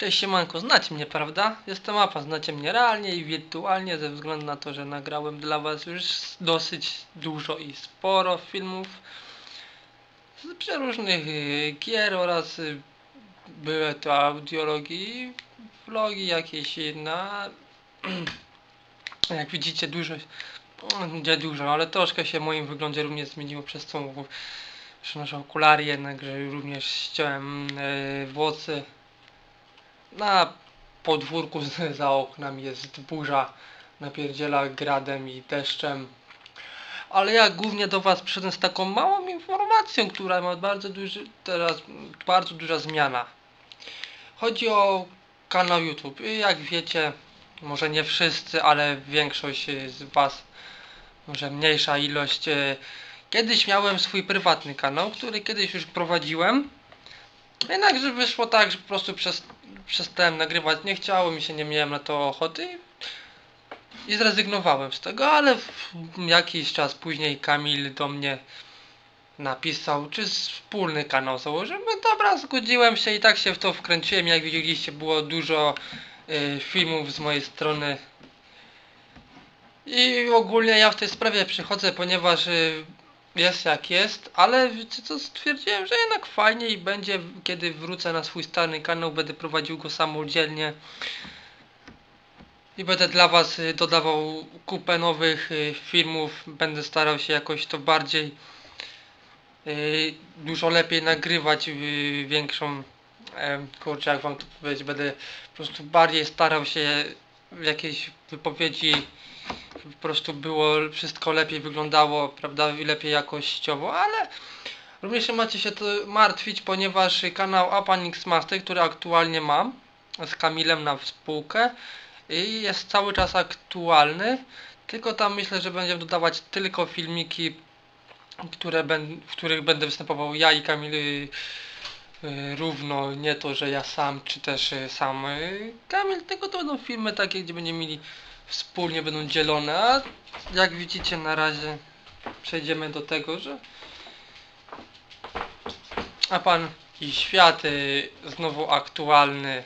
Cześć siemanko, znacie mnie, prawda? Jestem Apa, znacie mnie realnie i wirtualnie ze względu na to, że nagrałem dla was już dosyć dużo i sporo filmów z przeróżnych y, gier oraz y, były to audiologii, vlogi jakieś na... Jak widzicie dużo, nie dużo, ale troszkę się moim wyglądzie również zmieniło przez tą przynoszę okulary jednak, że również ściąłem y, włosy na podwórku za oknami jest burza, napierdziela gradem i deszczem. Ale ja głównie do Was przyszedłem z taką małą informacją, która ma bardzo duży, teraz bardzo duża zmiana. Chodzi o kanał YouTube. Jak wiecie, może nie wszyscy, ale większość z Was, może mniejsza ilość. y, Kiedyś miałem swój prywatny kanał, który kiedyś już prowadziłem. Jednakże wyszło tak, że po prostu przez, przestałem nagrywać, nie chciało mi się, nie miałem na to ochoty i, i zrezygnowałem z tego, ale jakiś czas później Kamil do mnie napisał, czy wspólny kanał założymy. Dobra, zgodziłem się i tak się w to wkręciłem. Jak widzieliście, było dużo y, filmów z mojej strony. I ogólnie ja w tej sprawie przychodzę, ponieważ y, jest jak jest, ale co, stwierdziłem, że jednak fajnie i będzie, kiedy wrócę na swój stary kanał, będę prowadził go samodzielnie i będę dla was y, dodawał kupę nowych y, filmów, będę starał się jakoś to bardziej y, dużo lepiej nagrywać większą em, kurczę jak wam to powiedzieć, będę po prostu bardziej starał się w jakiejś wypowiedzi po prostu było wszystko lepiej wyglądało, prawda, lepiej jakościowo, ale również nie macie się to martwić, ponieważ kanał Apanix Master, który aktualnie mam z Kamilem na spółkę i jest cały czas aktualny, tylko tam myślę, że będziemy dodawać tylko filmiki, które w których będę występował ja i Kamil y, równo, nie to, że ja sam, czy też y, sam. Y, Kamil, tylko to będą filmy takie, gdzie będziemy mieli wspólnie będą dzielone, a jak widzicie na razie przejdziemy do tego, że a pan i świat y, znowu aktualny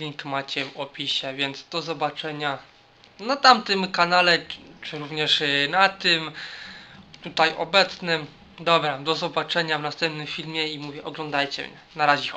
link macie w opisie, więc do zobaczenia na tamtym kanale, czy- również y, na tym tutaj obecnym. Dobra, do zobaczenia w następnym filmie i mówię oglądajcie mnie. Na razie.